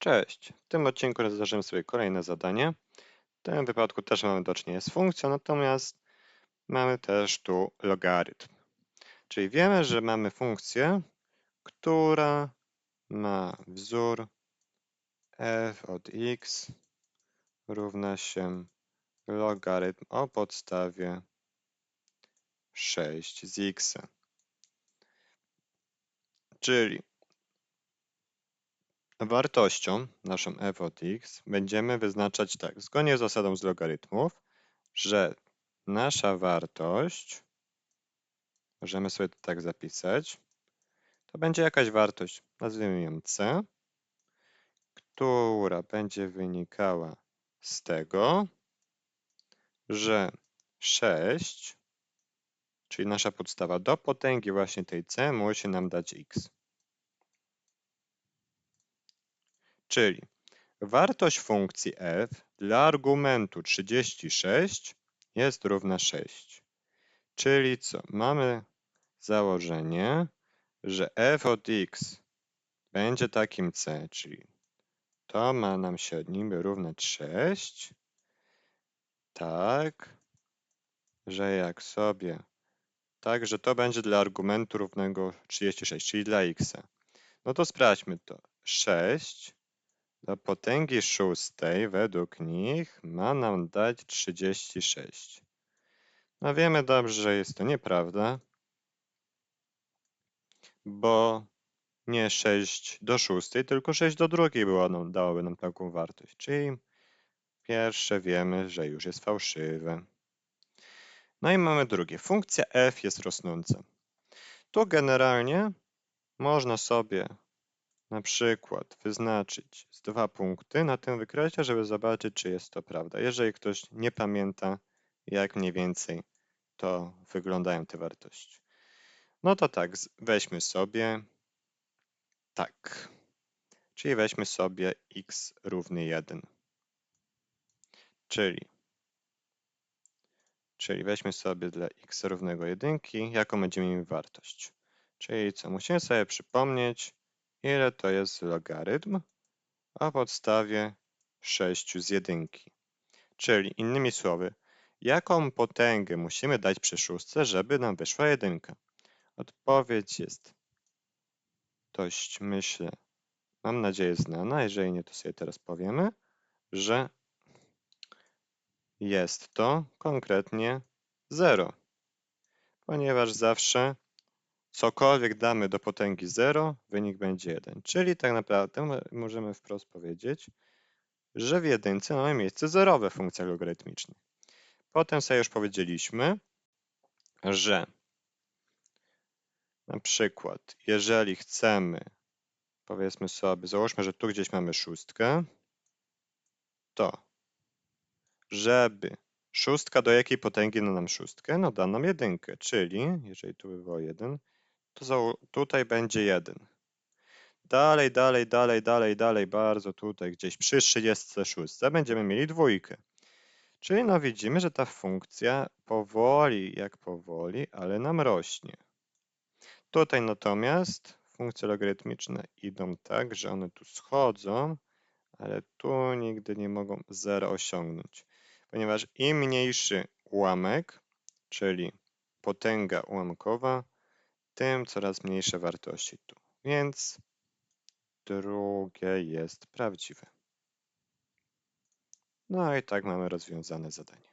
Cześć! W tym odcinku rozwiążemy sobie kolejne zadanie. W tym wypadku też mamy do czynienia z funkcją, natomiast mamy też tu logarytm. Czyli wiemy, że mamy funkcję, która ma wzór f od x równa się logarytm o podstawie 6 z x. Czyli Wartością, naszą f od x, będziemy wyznaczać tak, zgodnie z zasadą z logarytmów, że nasza wartość, możemy sobie to tak zapisać, to będzie jakaś wartość, nazwijmy ją c, która będzie wynikała z tego, że 6, czyli nasza podstawa do potęgi właśnie tej c, musi nam dać x. Czyli wartość funkcji f dla argumentu 36 jest równa 6. Czyli co? Mamy założenie, że f od x będzie takim c, czyli to ma nam się niby równać 6. Tak, że jak sobie, tak, że to będzie dla argumentu równego 36, czyli dla x. No to sprawdźmy to. 6 do potęgi szóstej według nich ma nam dać 36. No wiemy dobrze, że jest to nieprawda, bo nie 6 do szóstej, tylko 6 do drugiej było nam, dałoby nam taką wartość. Czyli pierwsze wiemy, że już jest fałszywe. No i mamy drugie. Funkcja f jest rosnąca. Tu generalnie można sobie na przykład wyznaczyć z dwa punkty na tym wykresie, żeby zobaczyć, czy jest to prawda. Jeżeli ktoś nie pamięta, jak mniej więcej to wyglądają te wartości. No to tak, weźmy sobie tak, czyli weźmy sobie x równy 1. Czyli, czyli weźmy sobie dla x równego 1, jaką będziemy mieli wartość. Czyli co, musimy sobie przypomnieć, ile to jest logarytm a podstawie 6 z jedynki. Czyli innymi słowy, jaką potęgę musimy dać przy szóstce, żeby nam wyszła jedynka? Odpowiedź jest dość, myślę, mam nadzieję znana, jeżeli nie, to sobie teraz powiemy, że jest to konkretnie 0, ponieważ zawsze cokolwiek damy do potęgi 0, wynik będzie 1. Czyli tak naprawdę możemy wprost powiedzieć, że w jedynce mamy miejsce zerowe w funkcjach logarytmicznych. Potem sobie już powiedzieliśmy, że na przykład, jeżeli chcemy, powiedzmy sobie, załóżmy, że tu gdzieś mamy szóstkę, to żeby szóstka do jakiej potęgi da nam szóstkę? No da nam jedynkę, czyli jeżeli tu by było 1, to tutaj będzie 1. Dalej, dalej, dalej, dalej, dalej, bardzo tutaj gdzieś przy 36 będziemy mieli dwójkę. Czyli no widzimy, że ta funkcja powoli, jak powoli, ale nam rośnie. Tutaj natomiast funkcje logarytmiczne idą tak, że one tu schodzą, ale tu nigdy nie mogą 0 osiągnąć, ponieważ im mniejszy ułamek, czyli potęga ułamkowa, tym coraz mniejsze wartości tu. Więc drugie jest prawdziwe. No i tak mamy rozwiązane zadanie.